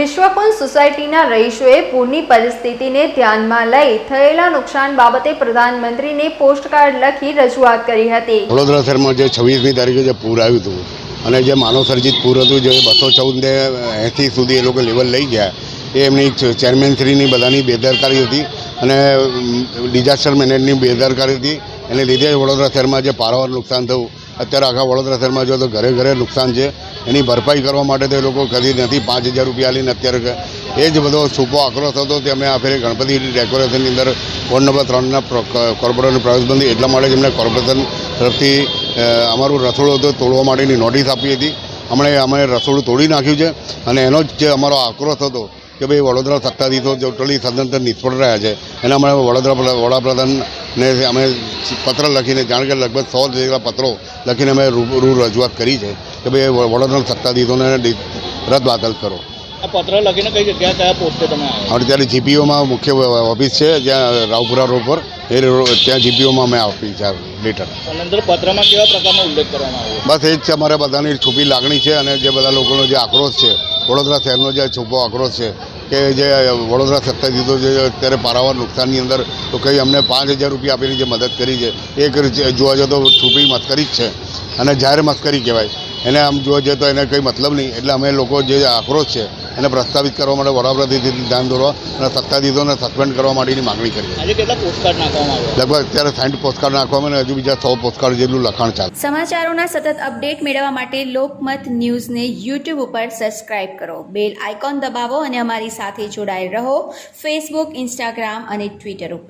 વિશ્વકુંજ સોસાયટીના રહીશોએ પૂરની પરિસ્થિતિને ધ્યાનમાં લઈ થયેલા નુકસાન બાબતે પ્રધાનમંત્રીને પોસ્ટકાર્ડ લખી રજૂઆત કરી હતી. વડોદરા શહેરમાં જે છવ્વીસમી તારીખે જે પૂર આવ્યું હતું અને જે માનવસર્જિત પૂર હતું, જે બસો ચૌદને એંસી સુધી એ લોકો લેવલ લઈ ગયા, એ એમની ચેરમેનશ્રીની બધાની બેદરકારી હતી અને ડિઝાસ્ટર મેનેજની બેદરકારી હતી. એને લીધે વડોદરા શહેરમાં જે પારાવાર નુકસાન થયું, અત્યારે આખા વડોદરા શહેરમાં જો તો ઘરે ઘરે નુકસાન છે. એની ભરપાઈ કરવા માટે તો લોકો કદી નથી પાંચ હજાર રૂપિયા લઈને અત્યારે એ જ બધો છૂપો આક્રોશ હતો તે અમે આ ફેરે ગણપતિ ડેકોરેશનની અંદર વોર્ડ નંબર ત્રણના કોર્પોરેટરની પ્રવેશબંધી એટલા માટે જ અમને કોર્પોરેશન તરફથી અમારું રસોડું હતું તોડવા માટેની નોટિસ આપી હતી. હમણાં અમે રસોડું તોડી નાખ્યું છે અને એનો જ અમારો આક્રોશ હતો કે ભાઈ વડોદરા સત્તાધીશો ટોટલી સદંતર નિષ્ફળ રહ્યા છે, એના અમે વડોદરા વડાપ્રધાનને અમે પત્ર લખીને, જાણ કે લગભગ સો જેટલા પત્રો લખીને અમે રૂબરૂ રજૂઆત કરી છે. કે ભાઈ વડોદરા સત્તાધીશોને રદબાતલ રદ બાતલ કરો. પત્ર લખીને કઈ જગ્યા કયા પોસ્ટે તમે હવે ત્યારે જીપીઓમાં મુખ્ય ઓફિસ છે જ્યાં રાવપુરા રોડ પર. એ ત્યાં જીપીઓમાં અમે આપી છે લેટર અંદર પત્રમાં કેવા પ્રકારનો ઉલ્લેખ કરવામાં આવ્યો? બસ એ જ છે અમારે બધાની છુપી લાગણી છે અને જે બધા લોકોનો જે આક્રોશ છે વડોદરા શહેરનો જે છુપો આક્રોશ છે કે જે વડોદરા સત્તાધીશો જે અત્યારે પારાવાર નુકસાનની અંદર તો કંઈ અમને પાંચ હજાર રૂપિયા આપીને જે મદદ કરી છે એ જોવા જાવ તો છુપી મસ્કરી જ છે. અને જાહેર મસ્કરી કહેવાય. એને આમ જોવા જઈએ તો એને કંઈ મતલબ નહીં. એટલે અમે લોકો જે આક્રોશ છે એને પ્રસ્તાવિત કરવા માટે વડાપ્રતિનિધિ ધ્યાન દોરવા અને સત્તાધીશોને સસ્પેન્ડ કરવા માટેની માગણી કરી લગભગ અત્યારે સાઠ પોસ્ટકાર્ડ નાખવામાં અને હજુ બીજા સો પોસ્ટકાર્ડ જેટલું લખાણ ચાલે. સમાચારોના સતત અપડેટ મેળવવા માટે લોકમત ન્યૂઝને યુટ્યુબ ઉપર સબસ્ક્રાઇબ કરો. બેલ આઇકોન દબાવો અને અમારી સાથે જોડાયેલ રહો. ફેસબુક ઇન્સ્ટાગ્રામ અને ટ્વિટર ઉપર.